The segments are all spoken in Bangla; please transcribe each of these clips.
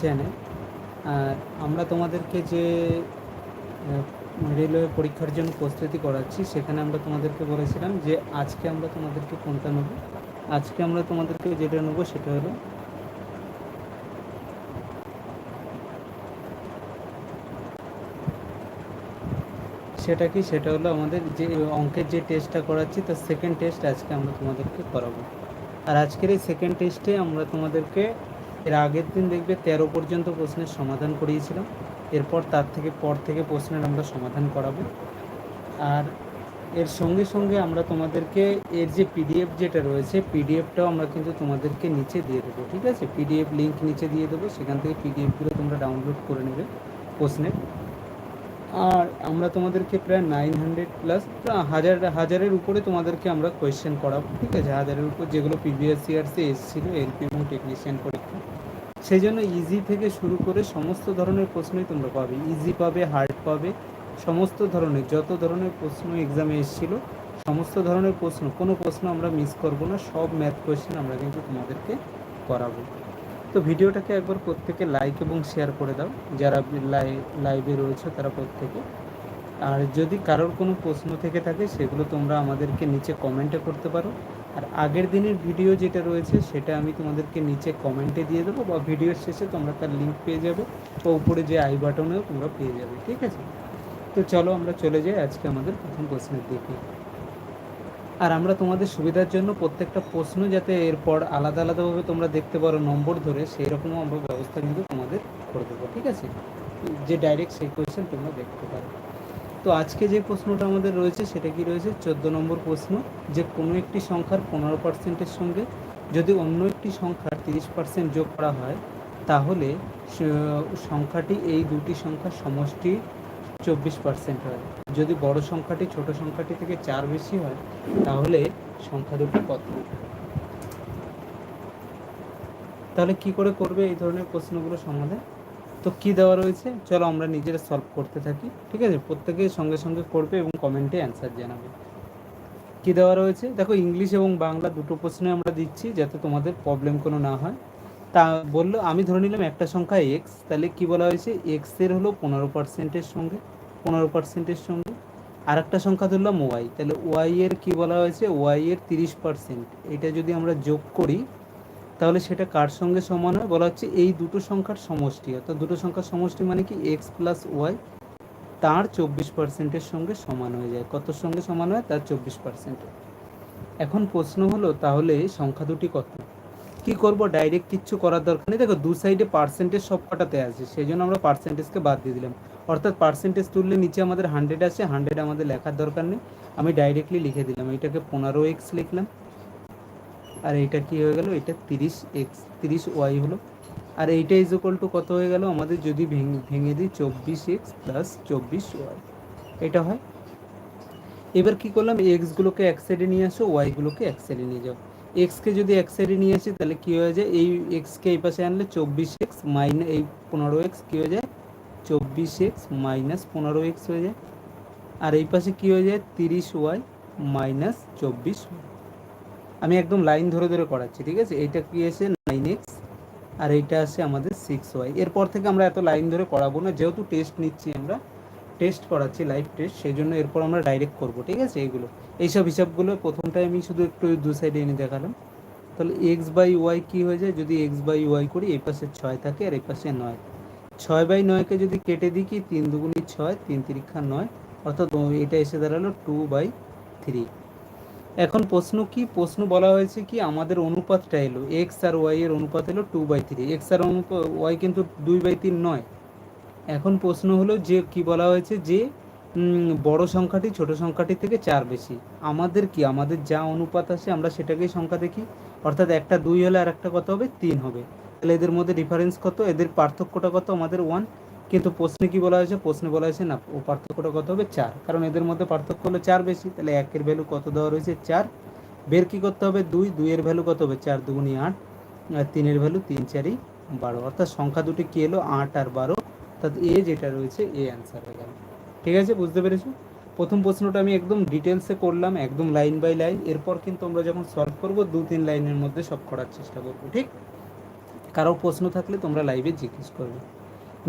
চ্যানেল আর আমরা তোমাদেরকে যে রেলওয়ে পরীক্ষার জন্য প্রস্তুতি করাচ্ছি, সেখানে আমরা তোমাদেরকে বলেছিলাম যে, আজকে আমরা তোমাদেরকে কোনটা নেব? আজকে আমরা তোমাদেরকে যেটা নেব সেটা হলো সেটা কি? সেটা হলো আমাদের যে, অঙ্কের যে টেস্টটা করাচ্ছি, তার সেকেন্ড টেস্ট আজকে আমরা তোমাদেরকে করাবো। আর আজকের এই সেকেন্ড টেস্টে আমরা তোমাদেরকে এর আগের দিন দেখবে তেরো পর্যন্ত প্রশ্নের সমাধান করিয়েছিলাম। এরপর তার থেকে পর থেকে প্রশ্নের আমরা সমাধান করাবো। আর এর সঙ্গে সঙ্গে আমরা তোমাদেরকে এর যে পিডিএফ যেটা রয়েছে, পিডিএফটাও আমরা কিন্তু তোমাদেরকে নিচে দিয়ে দেবো, ঠিক আছে? পিডিএফ লিঙ্ক নিচে দিয়ে দেবো, সেখান থেকে পিডিএফগুলো তোমরা ডাউনলোড করে নেবে প্রশ্নের। আর আমরা তোমাদেরকে প্রায় নাইন হান্ড্রেড প্লাস হাজার, হাজারের উপরে তোমাদেরকে আমরা কোয়েশ্চেন করাবো, ঠিক আছে? হাজারের উপর যেগুলো প্রিভিয়াস ইয়ার্সে এসেছিল এলপি এবং টেকনিশিয়ান পরীক্ষা। সেই জন্য ইজি থেকে শুরু করে সমস্ত ধরনের প্রশ্নই তোমরা পাবে। ইজি পাবে হার্ড পাবে, সমস্ত ধরনের, যত ধরনের প্রশ্ন এক্সামে এসেছিল, সমস্ত ধরনের প্রশ্ন, কোনো প্রশ্ন আমরা মিস করব না, সব ম্যাথ কোয়েশ্চেন আমরা কিন্তু তোমাদেরকে করাবো। তো ভিডিওটাকে একবার প্রত্যেকে লাইক এবং শেয়ার করে দাও, যারা লাইভে রয়েছে তারা প্রত্যেকে। আর যদি কারোর কোনো প্রশ্ন থেকে থাকে, সেগুলো তোমরা আমাদেরকে নিচে কমেন্টে করতে পারো। আর আগের দিনের ভিডিও যেটা রয়েছে, সেটা আমি তোমাদেরকে নিচে কমেন্টে দিয়ে দেবো বা ভিডিওর শেষে তোমরা তার লিঙ্ক পেয়ে যাবে বা উপরে যে আই বাটনেও তোমরা পেয়ে যাবে, ঠিক আছে? তো চলো আমরা চলে যাই আজকে আমাদের প্রথম প্রশ্নের দিকে আর আমরা তোমাদের সুবিধার জন্য প্রত্যেকটা প্রশ্ন যাতে এরপর আলাদা আলাদাভাবে তোমরা দেখতে পারো নম্বর ধরে সেই রকমও আমরা ব্যবস্থা কিন্তু তোমাদের করে দেবো, ঠিক আছে? যে ডাইরেক্ট সেই কোয়েশ্চেন তোমরা দেখতে পারো। তো আজকে যে প্রশ্নটা আমাদের রয়েছে, সেটা কি রয়েছে? চোদ্দ নম্বর প্রশ্ন, যে কোনো একটি সংখ্যার পনেরো পার্সেন্টের সঙ্গে যদি অন্য একটি সংখ্যার তিরিশ পার্সেন্ট যোগ করা হয়, তাহলে সংখ্যাটি এই দুটি সংখ্যার সমষ্টি চব্বিশ পার্সেন্ট হয়। যদি বড় সংখ্যাটি ছোট সংখ্যাটি থেকে চার বেশি হয়, তাহলে সংখ্যা দুটি কত? তাহলে কি করে করবে এই ধরনের প্রশ্নগুলো সমাধান? তো কি দেওয়া রয়েছে? চলো আমরা নিজেরা সলভ করতে থাকি, ঠিক আছে? প্রত্যেকে সঙ্গে সঙ্গে করবে এবং কমেন্টে অ্যান্সার জানাবে। কি দেওয়া রয়েছে? দেখো ইংলিশ এবং বাংলা দুটো প্রশ্নে আমরা দিচ্ছি যাতে তোমাদের প্রবলেম কোনো না হয়। তা বলল, আমি ধরে নিলাম একটা সংখ্যা এক্স তাহলে কি বলা হয়েছে? এক্সের হলো পনেরো পার্সেন্টের সঙ্গে, পনেরো পার্সেন্টের সঙ্গে। আর একটা সংখ্যা ধরলাম ওয়াই তাহলে ওয়াই এর কি বলা হয়েছে? ওয়াই এর তিরিশ পার্সেন্ট এটা যদি আমরা যোগ করি তাহলে সেটা কার সঙ্গে সমান হয়? বলা হচ্ছে এই দুটো সংখ্যার সমষ্টি। অর্থাৎ দুটো সংখ্যার সমষ্টি মানে কি? এক্স প্লাস ওয়াই তার চব্বিশ পার্সেন্টের সঙ্গে সমান হয়ে যায়। কত সঙ্গে সমান হয়? তার চব্বিশ পার্সেন্ট এখন প্রশ্ন হলো, তাহলে সংখ্যা দুটি কত? কি করব? ডাইরেক্ট কিচ্ছু করার দরকার নেই। দেখো, দু সাইডে পার্সেন্টেজ সব কটাতে আছে। সেই জন্য আমরা পার্সেন্টেজকে বাদ দিয়ে দিলাম। অর্থাৎ পার্সেন্টেজ তুললে নিচে আমাদের হান্ড্রেড আছে হান্ড্রেড আমাদের লেখার দরকার নেই। আমি ডাইরেক্টলি লিখে দিলাম। এটাকে পনেরো এক্স লিখলাম। আর এইটা কি হয়ে গেল? এটা তিরিশ এক্স, তিরিশ ওয়াই হলো। আর এইটা ইজ ইকুয়াল টু কত হয়ে গেল? আমাদের যদি ভেঙে ভেঙে দিই চব্বিশ এক্স প্লাস চব্বিশ ওয়াই। এটা হয়। এবার কি করলাম? এক্সগুলোকে এক সাইডে নিয়ে আসো ওয়াইগুলোকে এক সাইডে নিয়ে যাও। এক্সকে যদি এক সাইডে নিয়ে আসি, তাহলে কী হয়ে যায়? এই এক্সকে এই পাশে আনলে চব্বিশ এক্স মাইনাস এই পনেরো এক্স কী হয়ে যায়? চব্বিশ এক্স মাইনাস পনেরো এক্স হয়ে যায়। আর এই পাশে কী হয়ে যায়? তিরিশ ওয়াই মাইনাস চব্বিশ আমি একদম লাইন ধরে ধরে করাচ্ছি, ঠিক আছে? এইটা কি আছে? নাইন এক্স আর এইটা আছে আমাদের সিক্স ওয়াই এরপর থেকে আমরা এত লাইন ধরে করাবো না, যেহেতু টেস্ট নিচ্ছি আমরা টেস্ট করাচ্ছি লাইভ টেস্ট সেই জন্য এরপর আমরা ডাইরেক্ট করব, ঠিক আছে? এইগুলো। এইসব হিসাবগুলো প্রথমটাই আমি শুধু একটু দু সাইডে এনে দেখালাম। তাহলে এক্স বাই ওয়াই কী হয়ে যায়? যদি এক্স বাই ওয়াই করি, এই পাশে ছয় থাকে আর এই পাশে নয়। ছয় বাই নয়কে যদি কেটে দিই কি? তিন দুগুণি ছয়, তিন তিরিক্ষা নয়, অর্থাৎ এটা এসে দাঁড়াল টু বাই থ্রি এখন প্রশ্ন কি? প্রশ্ন বলা হয়েছে কি, আমাদের অনুপাতটা এলো। এক্স আর ওয়াই এর অনুপাত এলো টু বাই থ্রি এক্স আর অনুপাত ওয়াই কিন্তু দুই বাই তিন নয়। এখন প্রশ্ন হলো যে, কি বলা হয়েছে যে বড় সংখ্যাটি ছোট সংখ্যাটি থেকে চার বেশি। আমাদের কি? আমাদের যা অনুপাত আছে আমরা সেটাকেই সংখ্যা দেখি। অর্থাৎ একটা দুই হলে আর একটা কত হবে? তিন হবে। তাহলে এদের মধ্যে ডিফারেন্স কত? এদের পার্থক্যটা কত? আমাদের ওয়ান কিন্তু প্রশ্নে কি বলা হয়েছে? প্রশ্নে বলা হয়েছে না, ও পার্থক্যটা কত হবে? চার। কারণ এদের মধ্যে পার্থক্য হলো চার বেশি। তাহলে একের ভ্যালু কত দেওয়া রয়েছে? চার। বের কি করতে হবে? দুই। দুইয়ের ভ্যালু কত হবে? চার দুগুনি আট। আর তিনের ভ্যালু তিন চারই বারো। অর্থাৎ সংখ্যা দুটি কী এলো? আট আর বারো। অর্থাৎ এ যেটা রয়েছে, এ অ্যান্সার হয়ে গেল। ঠিক আছে? বুঝতে পেরেছ? প্রথম প্রশ্নটা আমি একদম ডিটেলসে করলাম, একদম লাইন বাই লাইন এরপর কিন্তু আমরা যখন সলভ করব, দু তিন লাইনের মধ্যে সব করার চেষ্টা করব, ঠিক? কারও প্রশ্ন থাকলে তোমরা লাইভে জিজ্ঞেস করবে।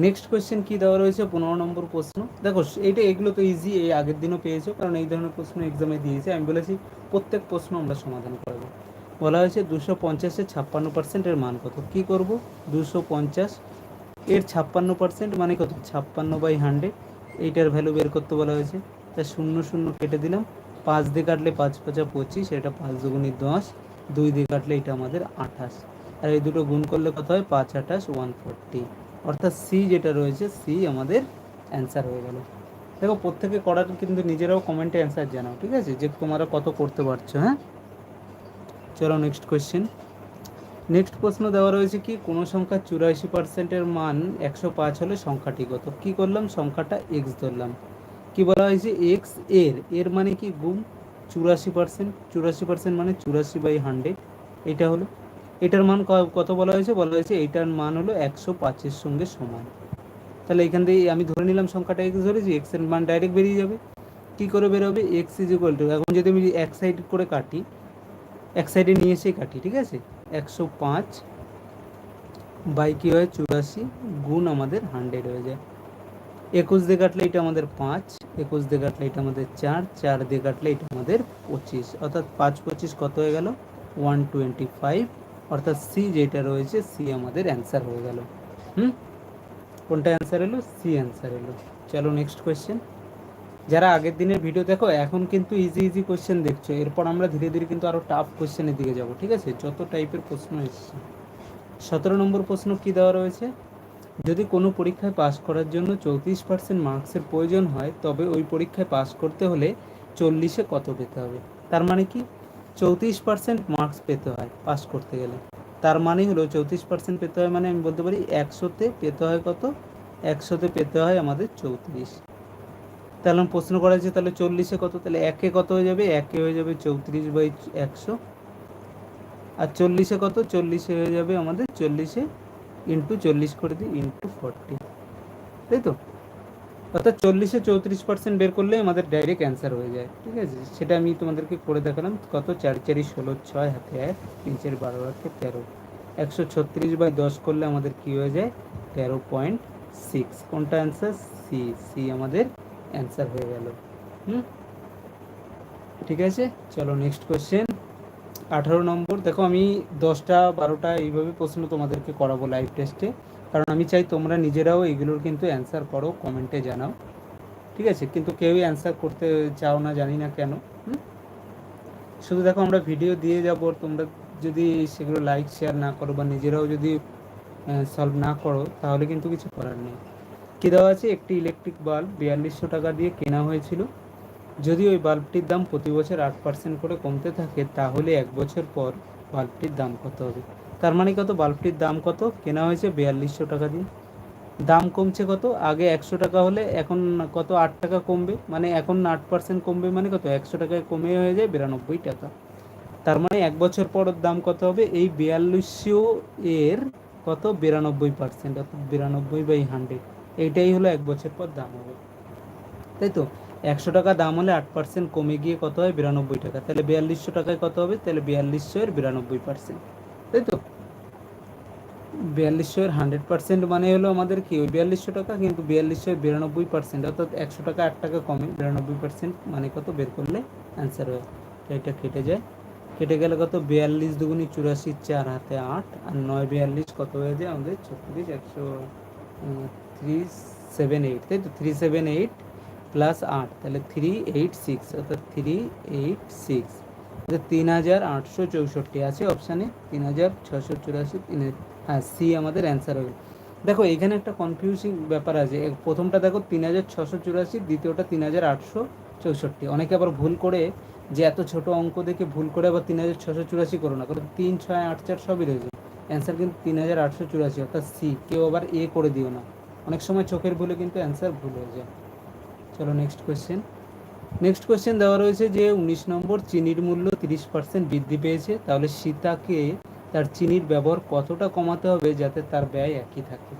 নেক্সট কোয়েশ্চেন কী দেওয়া রয়েছে? পনেরো নম্বর প্রশ্ন। দেখো এইটা এগুলো তো ইজি এই আগের দিনও পেয়েছ, কারণ এই ধরনের প্রশ্ন এক্সামে দিয়েছে। আমি বলেছি, প্রত্যেক প্রশ্ন আমরা সমাধান করব। বলা হয়েছে, দুশো পঞ্চাশের ছাপ্পান্ন পার্সেন্টের মান কত? কী করব? দুশো পঞ্চাশ এর ছাপ্পান্ন পার্সেন্ট মানে কত? ছাপ্পান্ন বাই হান্ড্রেড এইটার ভ্যালু বের করতে বলা হয়েছে। তা শূন্য শূন্য কেটে দিলাম। পাঁচ দিয়ে কাটলে পাঁচ পাঁচা পঁচিশ, এটা পাঁচ দুগুণি দশ। দুই দিয়ে কাটলে এটা আমাদের আঠাশ। আর এই দুটো গুণ করলে কত হয়? পাঁচ আঠাশ ওয়ান ফোরটি অর্থাৎ সি যেটা রয়েছে সি আমাদের অ্যান্সার হয়ে গেল। দেখো, প্রত্যেকে করার কিন্তু নিজেরাও কমেন্টে অ্যান্সার জানাও, ঠিক আছে? যে তোমরা কত করতে পারছ হ্যাঁ? চলো নেক্সট কোয়েশ্চেন নেক্সট প্রশ্ন দেওয়া রয়েছে কি, কোনো সংখ্যা চুরাশি পার্সেন্টের মান একশো পাঁচ হলে সংখ্যাটি কত কী করলাম? সংখ্যাটা এক্স ধরলাম। কি বলা হয়েছে? এক্সের এর মানে কি? গুণ চুরাশি পার্সেন্ট চুরাশি পার্সেন্ট মানে চুরাশি বাই হান্ড্রেড এটা হলো। এটার মান কত বলা হয়েছে? বলা হয়েছে এটার মান হলো একশো পাঁচের সঙ্গে সমান। তাহলে এখান থেকে আমি ধরে নিলাম সংখ্যাটা এক্স ধরেছি এক্সের মান ডাইরেক্ট বেরিয়ে যাবে। কী করে বেরোবে? এক্স ইজ ইকুয়াল টু এখন যদি আমি এক সাইড করে কাটি, এক সাইডে নিয়ে এসে কাটি, ঠিক আছে? একশো পাঁচ বাই কী হয়? চুরাশি গুণ আমাদের হান্ড্রেড হয়ে যায়। একুশ দিয়ে কাটলে এটা আমাদের পাঁচ, একুশ দিয়ে কাটলে এটা আমাদের চার চার দিয়ে কাটলে এটা আমাদের পঁচিশ। অর্থাৎ পাঁচ পঁচিশ কত হয়ে গেল? ওয়ান টোয়েন্টি ফাইভ অর্থাৎ সি যেটা রয়েছে, সি আমাদের অ্যান্সার হয়ে গেল। হুম? কোনটা অ্যান্সার এলো? সি অ্যান্সার এলো। চলো নেক্সট কোয়েশ্চেন যারা আগের দিনের ভিডিও দেখো, এখন কিন্তু ইজি ইজি কোয়েশ্চেন দেখছ। এরপর আমরা ধীরে ধীরে কিন্তু আরও টাফ কোয়েশ্চেনের দিকে যাব, ঠিক আছে? যত টাইপের প্রশ্ন এসছে। সতেরো নম্বর প্রশ্ন কি দেওয়া রয়েছে? যদি কোনো পরীক্ষায় পাশ করার জন্য চৌত্রিশ পার্সেন্ট মার্কসের প্রয়োজন হয়, তবে ওই পরীক্ষায় পাশ করতে হলে চল্লিশে কত পেতে হবে? তার মানে কি? চৌত্রিশ পার্সেন্ট মার্কস পেতে হয় পাস করতে গেলে। তার মানে হলো চৌত্রিশ পার্সেন্ট পেতে হয় মানে আমি বলতে পারি একশোতে পেতে হয় কত? একশোতে পেতে হয় আমাদের চৌত্রিশ। তাহলে প্রশ্ন করা হয়েছে তাহলে চল্লিশে কত? তাহলে একে কত হয়ে যাবে? একে হয়ে যাবে চৌত্রিশ বাই একশো। আর চল্লিশে কত? চল্লিশে হয়ে যাবে আমাদের চল্লিশে ইন্টু চল্লিশ করে দিই ইন্টু ফর্টি। তাই তো? অর্থাৎ চল্লিশে চৌত্রিশ পার্সেন্ট বের করলে আমাদের ডাইরেক্ট অ্যান্সার হয়ে যায়, ঠিক আছে? সেটা আমি তোমাদেরকে করে দেখালাম, কত? চার, চারি, ষোলো, ছয়, হাতে এক, তিন বারো হাতে তেরো। একশো ছত্রিশ বাই দশ করলে আমাদের কি হয়ে যায়? তেরো পয়েন্ট সিক্স কোনটা অ্যান্সার সি সি আমাদের অ্যান্সার হয়ে গেল। হুম? ঠিক আছে? চলো নেক্সট কোয়েশ্চেন আঠারো নম্বর। দেখো আমি দশটা, বারোটা এইভাবে প্রশ্ন তোমাদেরকে করাবো লাইভ টেস্টে কারণ আমি চাই তোমরা নিজেরাও এগুলোর কিন্তু অ্যান্সার করো কমেন্টে জানাও। ঠিক আছে? কিন্তু কেউই অ্যান্সার করতে চাও না, জানি না কেন। শুধু দেখো আমরা ভিডিও দিয়ে যাব, তোমরা যদি সেগুলো লাইক শেয়ার না করো বা নিজেরাও যদি সলভ না করো, তাহলে কিন্তু কিছু করার নেই। কী দেওয়া আছে? একটি ইলেকট্রিক বাল্ব বিয়াল্লিশশো টাকা দিয়ে কেনা হয়েছিল। যদি ওই বাল্বটির দাম প্রতি বছর আট পার্সেন্ট করে কমতে থাকে, তাহলে এক বছর পর বাল্বটির দাম কত হবে? তার মানে কত? বাল্বটির দাম কত? কেনা হয়েছে বিয়াল্লিশশো টাকা দিয়ে। দাম কমছে কত? আগে একশো টাকা হলে এখন কত? আট টাকা কমবে। মানে এখন আট পার্সেন্ট কমবে মানে কত? একশো টাকায় কমে হয়ে যায় বিরানব্বই টাকা। তার মানে এক বছর পর দাম কত হবে? এই বিয়াল্লিশশো এর কত? বিরানব্বই পার্সেন্ট অর্থাৎ বিরানব্বই বাই হান্ড্রেড এইটাই হলো এক বছর পর দাম হবে। তাই তো? একশো টাকা দাম হলে আট পার্সেন্ট কমে গিয়ে কত হয়? বিরানব্বই টাকা। তাহলে বিয়াল্লিশশো টাকায় কত হবে? তাহলে বিয়াল্লিশশো এর বিরানব্বই পার্সেন্ট তাই তো? বিয়াল্লিশশো এর হান্ড্রেড পার্সেন্ট মানে হলো আমাদের কি? ওই বিয়াল্লিশশো টাকা কিন্তু বিয়াল্লিশশো বিরানব্বই পার্সেন্ট, অর্থাৎ একশো টাকা আট টাকা কমে বিরানব্বই পার্সেন্ট মানে কত? বের করলে অ্যান্সার হয়। তো এটা কেটে যায়। কেটে গেলে কত? বিয়াল্লিশ দুগুনি চুরাশি, চার হাতে আট, আর নয় বিয়াল্লিশ কত হয়ে যায়? আমাদের ছত্রিশ, একশো থ্রি সেভেন এইট তাই তো? থ্রি সেভেন এইট প্লাস আট, তাহলে থ্রি এইট সিক্স অর্থাৎ থ্রি এইট সিক্স তিন হাজার আটশো চৌষট্টি আছে অপশানে তিন হাজার ছশো চুরাশি, তিন হ্যাঁ সি আমাদের অ্যান্সার হবে। দেখো, এখানে একটা কনফিউজিং ব্যাপার আছে। প্রথমটা দেখো, তিন হাজার ছশো চুরাশি, দ্বিতীয়টা তিন হাজার আটশো চৌষট্টি। অনেকে আবার ভুল করে যে এত ছোট অঙ্ক দেখে ভুল করে আবার তিন হাজার ছশো চুরাশি করো না। কারণ তিন, ছয়, আট, চার সবই রয়েছে। অ্যান্সার কিন্তু তিন হাজার আটশো চুরাশি, অর্থাৎ সি কেউ আবার এ করে দিও না। অনেক সময় চোখের ভুলে কিন্তু অ্যান্সার ভুল হয়ে যায়। চলো নেক্সট কোয়েশ্চেন নেক্সট কোয়েশ্চেন দেওয়া রয়েছে যে, উনিশ নম্বর চিনির মূল্য তিরিশ পার্সেন্ট বৃদ্ধি পেয়েছে। তাহলে সীতাকে তার চিনির ব্যবহার কতটা কমাতে হবে যাতে তার ব্যয় একই থাকে?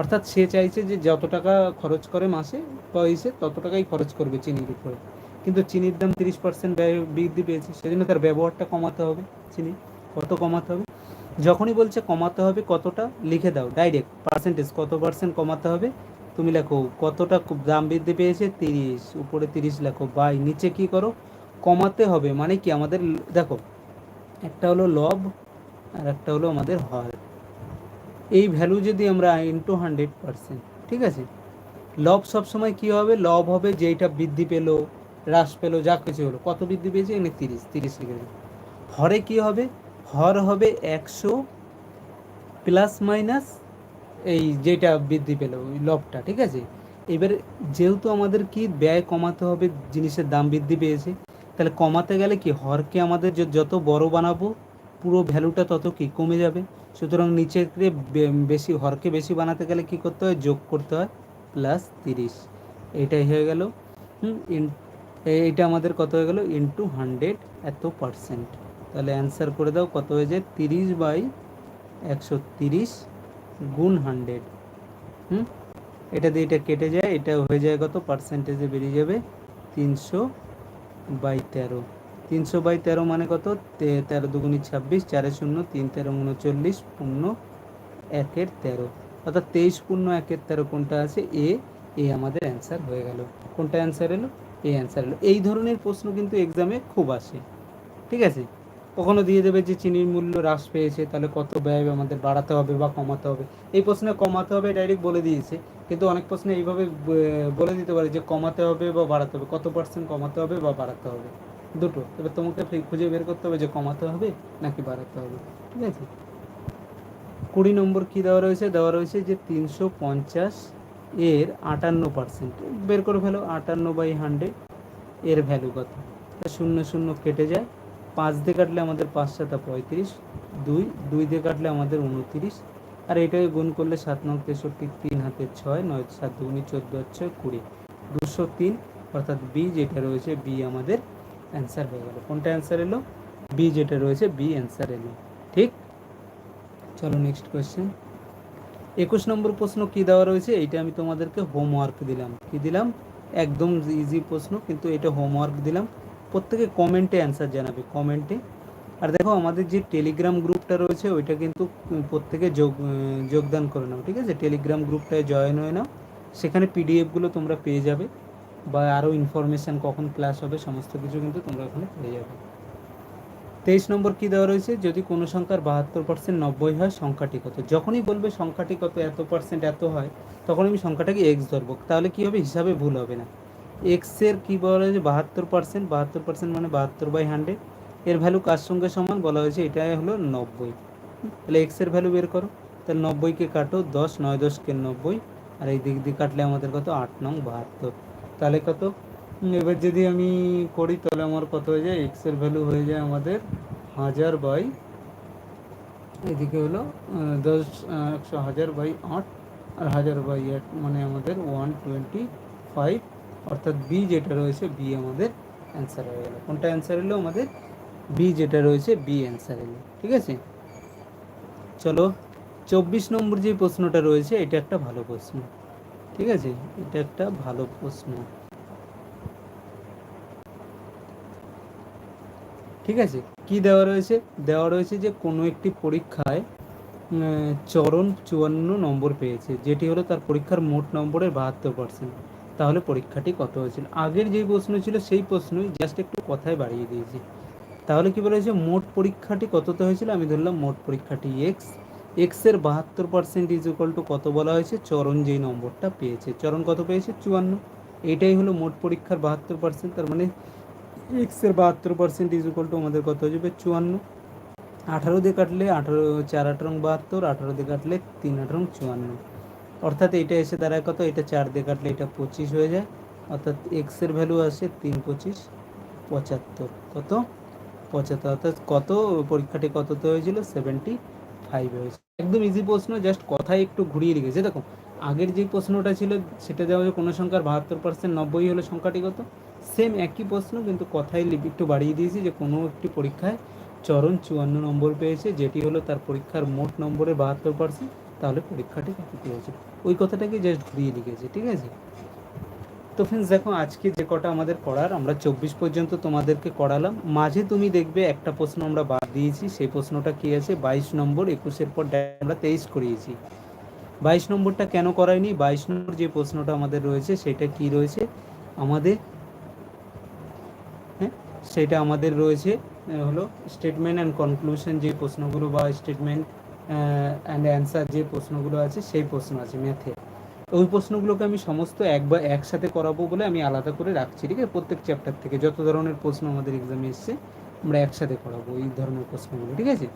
অর্থাৎ সে চাইছে যে যত টাকা খরচ করে মাসে পয়সে তত টাকাই খরচ করবে চিনির উপরে। কিন্তু চিনির দাম তিরিশ পার্সেন্ট ব্যয় বৃদ্ধি পেয়েছে, সেজন্য তার ব্যবহারটা কমাতে হবে, চিনি কত কমাতে হবে? যখনই বলছে কমাতে হবে কতটা, লিখে দাও ডাইরেক্ট পার্সেন্টেজ কত পার্সেন্ট কমাতে হবে? তুমি লেখো, কতটা দাম বৃদ্ধি পেয়েছে? তিরিশ, উপরে তিরিশ লেখো, বাই, নিচে কি করো? কমাতে হবে মানে কি আমাদের, দেখো, একটা হলো লব আর একটা হলো আমাদের হর এই ভ্যালু যদি আমরা ইন্টু হান্ড্রেড পার্সেন্ট ঠিক আছে? লব সবসময় কি হবে? লব হবে যেইটা বৃদ্ধি পেল, হ্রাস পেল, যা কিছু হলো। কত বৃদ্ধি পেয়েছে? এখানে তিরিশ তিরিশ লিখে হরে কি হবে? হর হবে একশো প্লাস মাইনাস এই যেটা বৃদ্ধি পেল, ওই লবটা ঠিক আছে? এবার যেহেতু আমাদের কি ব্যয় কমাতে হবে, জিনিসের দাম বৃদ্ধি পেয়েছে, তাহলে কমাতে গেলে কি হরকে আমাদের যত বড় বানাবো পুরো ভ্যালুটা তত কি কমে যাবে? সুতরাং নিচে বেশি, হরকে বেশি বানাতে গেলে কি করতে হয়? যোগ করতে হয় প্লাস তিরিশ। এটাই হয়ে গেল। এইটা আমাদের কত হয়ে গেল? ইন্টু হান্ড্রেড এত পার্সেন্ট তাহলে অ্যান্সার করে দাও কত হয়ে যায়? তিরিশ বাই একশো তিরিশ গুণ হান্ড্রেড হুম, এটা দিয়ে এটা কেটে যায়। এটা হয়ে যায় কত? পার্সেন্টেজে বেরিয়ে যাবে তিনশো বাই তেরো। তিনশো বাই তেরো মানে কত? তেরো দুগুণি ছাব্বিশ, চারে শূন্য, তিন তেরো উনচল্লিশ, পূর্ণ একের তেরো। অর্থাৎ তেইশ পূর্ণ একের তেরো কোনটা আছে? এ এ আমাদের অ্যান্সার হয়ে গেল। কোনটা অ্যান্সার এলো? এ অ্যান্সার এলো। এই ধরনের প্রশ্ন কিন্তু এক্সামে খুব আসে। ঠিক আছে? কখনো দিয়ে দেবে যে চিনির মূল্য হ্রাস পেয়েছে, তাহলে কত ব্যয় আমাদের বাড়াতে হবে বা কমাতে হবে? এই প্রশ্নে কমাতে হবে ডাইরেক্ট বলে দিয়েছে। কিন্তু অনেক প্রশ্নে এইভাবে বলে দিতে পারে যে কমাতে হবে বা বাড়াতে হবে। কত পার্সেন্ট কমাতে হবে বা বাড়াতে হবে? দুটো। এবার তোমাকে খুঁজে বের করতে হবে যে কমাতে হবে নাকি বাড়াতে হবে। ঠিক আছে? কুড়ি নম্বর কি দেওয়া রয়েছে? দেওয়া রয়েছে যে তিনশো পঞ্চাশ এর আটান্ন পার্সেন্ট বের করে ফেলো, আটান্ন বাই হান্ড্রেড এর ভ্যালু কত? শূন্য শূন্য কেটে যায়। পাঁচ দিয়ে কাটলে আমাদের পাঁচ সাতা পঁয়ত্রিশ, দুই দুই দিয়ে কাটলে আমাদের উনত্রিশ। আর এটাকে গুণ করলে সাত নং তেষট্টি, তিন হাতে ছয়, নয়, সাত দুগুণি চোদ্দ ছয় কুড়ি। দুশো তিন, অর্থাৎ বি যেটা রয়েছে বি আমাদের অ্যান্সার হয়ে গেল। কোনটা অ্যান্সার এলো? বি যেটা রয়েছে বি অ্যান্সার এলো। ঠিক? চলো নেক্সট কোয়েশ্চেন একুশ নম্বর প্রশ্ন কি দেওয়া রয়েছে? এইটা আমি তোমাদেরকে হোমওয়ার্ক দিলাম। কি দিলাম? একদম ইজি প্রশ্ন, কিন্তু এটা হোমওয়ার্ক দিলাম। প্রত্যেকে কমেন্টে অ্যান্সার জানাবে কমেন্টে আর দেখো, আমাদের যে টেলিগ্রাম গ্রুপটা রয়েছে, ওইটা কিন্তু প্রত্যেকে যোগ যোগদান করে নাও, ঠিক আছে? টেলিগ্রাম গ্রুপটায় জয়েন হয়ে নাও। সেখানে পিডিএফগুলো তোমরা পেয়ে যাবে। বা আরও ইনফরমেশান কখন ক্লাস হবে, সমস্ত কিছু কিন্তু তোমরা ওখানে পেয়ে যাবে। তেইশ নম্বর কী দেওয়া রয়েছে? যদি কোনো সংখ্যার বাহাত্তর পার্সেন্ট নব্বই হয়, সংখ্যাটি কত? যখনই বলবে সংখ্যাটি কত, এত পার্সেন্ট এত হয়, তখন আমি সংখ্যাটাকে এক্স ধরবো। তাহলে কী হবে? হিসাবে ভুল হবে না। এক্সের কী বলা হয়েছে? বাহাত্তর পার্সেন্ট বাহাত্তর পার্সেন্ট মানে বাহাত্তর বাই হান্ড্রেড এর ভ্যালু কার সঙ্গে সমান? বলা হয়েছে এটাই হলো নব্বই। তাহলে এক্সের ভ্যালু বের করো। তাহলে নব্বইকে কাটো, দশ, নয় দশকে নব্বই। আর এই দিক দিয়ে কাটলে আমাদের কত? আট নং বাহাত্তর। তাহলে কত? এবার যদি আমি করি, তাহলে আমার কত হয়ে যায়? এক্সের ভ্যালু হয়ে যায় আমাদের হাজার বাই এদিকে হলো দশ একশো হাজার বাই আট, আর হাজার বাই এক মানে আমাদের ওয়ান টোয়েন্টি ফাইভ অর্থাৎ বি যেটা রয়েছে বি আমাদের অ্যান্সার হয়ে গেল। কোনটা অ্যান্সার এলো? আমাদের বি যেটা রয়েছে বি অ্যান্সার এলো। ঠিক আছে? চলো, চব্বিশ নম্বর যে প্রশ্নটা রয়েছে, এটা একটা ভালো প্রশ্ন। ঠিক আছে? এটা একটা ভালো প্রশ্ন। ঠিক আছে? কি দেওয়া রয়েছে? দেওয়া রয়েছে যে কোনো একটি পরীক্ষায় চরণ চুয়ান্ন নম্বর পেয়েছে, যেটি হলো তার পরীক্ষার মোট নম্বরের বাহাত্তর পার্সেন্ট তাহলে পরীক্ষাটি কত হয়েছিল? আগের যে প্রশ্ন ছিল, সেই প্রশ্নই জাস্ট একটু কথায় বাড়িয়ে দিয়েছি। তাহলে কি বলেছে? মোট পরীক্ষাটি কততে হয়েছিল? আমি ধরলাম মোট পরীক্ষাটি এক্স এক্সের বাহাত্তর পার্সেন্ট ইজ ইকুয়াল টু কত বলা হয়েছে? চরণ যেই নম্বরটা পেয়েছে। চরণ কত পেয়েছে? চুয়ান্ন। এইটাই হলো মোট পরীক্ষার বাহাত্তর পার্সেন্ট তার মানে এক্সের বাহাত্তর পার্সেন্ট ইজ ইকুয়াল টু আমাদের কত হয়ে যাবে? চুয়ান্ন। আঠারো দিয়ে কাটলে আঠারো, চার আঠারো বাহাত্তর, আঠারো দিয়ে কাটলে তিন আঠারো চুয়ান্ন। অর্থাৎ এটা এসে দাঁড়ায় কত? এটা চার দিয়ে কাটলে এটা পঁচিশ হয়ে যায়। অর্থাৎ এক্সের ভ্যালু আসে তিন পঁচিশ পঁচাত্তর। কত? পঁচাত্তর। অর্থাৎ কত? পরীক্ষাটি কততে হয়েছিল? সেভেন্টি ফাইভ হয়েছে একদম ইজি প্রশ্ন জাস্ট কথায় একটু ঘুরিয়ে লিখেছে দেখো, আগের যে প্রশ্নটা ছিল, সেটা দেওয়া হয়েছে কোনো সংখ্যার বাহাত্তর পার্সেন্ট নব্বই হলে সংখ্যাটি কত? সেম একই প্রশ্ন, কিন্তু কথায় একটু বাড়িয়ে দিয়েছি যে কোনো একটি পরীক্ষায় চরণ চুয়ান্ন নম্বর পেয়েছে, যেটি হলো তার পরীক্ষার মোট নম্বরের বাহাত্তর পার্সেন্ট তাহলে পরীক্ষাটি কত হয়েছে ওই কথাটাকে জাস্ট ঘুরিয়ে লিখেছে ঠিক আছে? তো ফ্রেন্ডস দেখো, আজকে যে কটা আমাদের করার, আমরা চব্বিশ পর্যন্ত তোমাদেরকে করালাম। মাঝে তুমি দেখবে একটা প্রশ্ন আমরা বাদ দিয়েছি, সেই প্রশ্নটা কি আছে? বাইশ নম্বর, একুশের পর আমরা তেইশ করিয়েছি। বাইশ নম্বরটা কেন করায়নি? বাইশ নম্বর যে প্রশ্নটা আমাদের রয়েছে, সেটা কি রয়েছে? আমাদের হ্যাঁ সেটা আমাদের রয়েছে হলো স্টেটমেন্ট অ্যান্ড কনক্লুশন যে প্রশ্নগুলো বা স্টেটমেন্ট অ্যান্ড অ্যান্সার যে প্রশ্নগুলো আছে, সেই প্রশ্ন আছে ম্যাথে ওই প্রশ্নগুলোকে আমি সমস্ত একবার একসাথে করাবো বলে আমি আলাদা করে রাখছি, ঠিক আছে? প্রত্যেক চ্যাপ্টার থেকে যত ধরনের প্রশ্ন আমাদের এক্সামে এসছে, আমরা একসাথে করাবো এই ধরনের প্রশ্নগুলো, ঠিক আছে?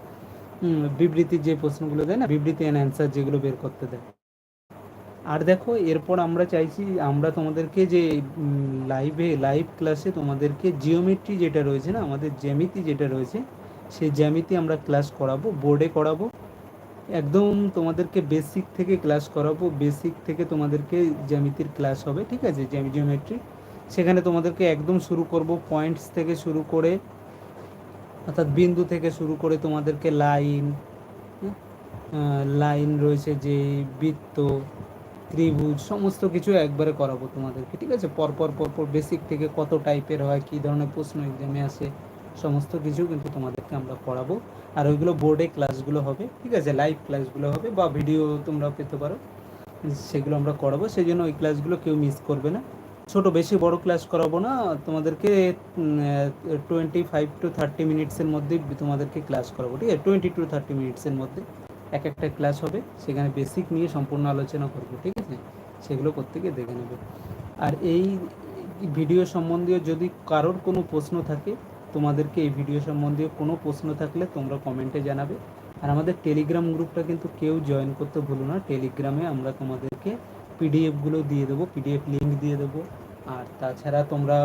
বিবৃতির যে প্রশ্নগুলো দেয় না, বিবৃতি অ্যান্ড অ্যান্সার যেগুলো বের করতে দেয়। আর দেখো, এরপর আমরা চাইছি আমরা তোমাদেরকে যে লাইভে লাইভ ক্লাসে তোমাদেরকে জিওমেট্রি যেটা রয়েছে না, আমাদের জ্যামিতি যেটা রয়েছে, সেই জ্যামিতি আমরা ক্লাস করাবো বোর্ডে করাবো। একদম তোমাদেরকে বেসিক থেকে ক্লাস করাবো। বেসিক থেকে তোমাদেরকে জ্যামিতির ক্লাস হবে, ঠিক আছে? জিওমেট্রি সেখানে তোমাদেরকে একদম শুরু করব পয়েন্টস থেকে শুরু করে, অর্থাৎ বিন্দু থেকে শুরু করে তোমাদেরকে লাইন লাইন রয়েছে যে বৃত্ত, ত্রিভুজ, সমস্ত কিছু একবারে করাবো তোমাদেরকে, ঠিক আছে? পরপর পরপর বেসিক থেকে কত টাইপের হয়, কী ধরনের প্রশ্ন এক্সামে আসে সমস্ত কিছু কিন্তু তোমাদেরকে আমরা পড়াবো। আর ওইগুলো বোর্ডে ক্লাসগুলো হবে, ঠিক আছে? লাইভ ক্লাসগুলো হবে বা ভিডিও তোমরা পেতে পারো। সেগুলো আমরা করাবো। সেই জন্য ওই ক্লাসগুলো কেউ মিস করবে না। ছোট, বেশি, বড় ক্লাস করাবো না। তোমাদেরকে টোয়েন্টি ফাইভ টু থার্টি মিনিটসের মধ্যে তোমাদেরকে ক্লাস করাবো, ঠিক আছে? টোয়েন্টি টু থার্টি মিনিটসের মধ্যে এক একটা ক্লাস হবে। সেখানে বেসিক নিয়ে সম্পূর্ণ আলোচনা করব, ঠিক আছে? সেগুলো প্রত্যেকে দেখে নেবে। আর এই ভিডিও সম্বন্ধীয় যদি কারোর কোনো প্রশ্ন থাকে তোমাদেরকে এই ভিডিও সম্বন্ধীয় কোনো প্রশ্ন থাকলে তোমরা কমেন্টে জানাবে। আর আমাদের টেলিগ্রাম গ্রুপটা কিন্তু কেউ জয়েন করতে ভুলো না। টেলিগ্রামে আমরা তোমাদেরকে পিডিএফগুলো দিয়ে দেবো পিডিএফ লিঙ্ক দিয়ে দেবো। আর তাছাড়া তোমরা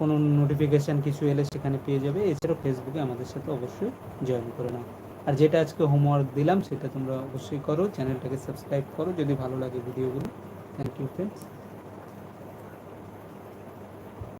কোনো নোটিফিকেশান কিছু এলে সেখানে পেয়ে যাবে। এছাড়াও ফেসবুকে আমাদের সাথে অবশ্যই জয়েন করে নাও। আর যেটা আজকে হোমওয়ার্ক দিলাম, সেটা তোমরা অবশ্যই করো। চ্যানেলটাকে সাবস্ক্রাইব করো যদি ভালো লাগে ভিডিওগুলো থ্যাংক ইউ ফ্রেন্ডস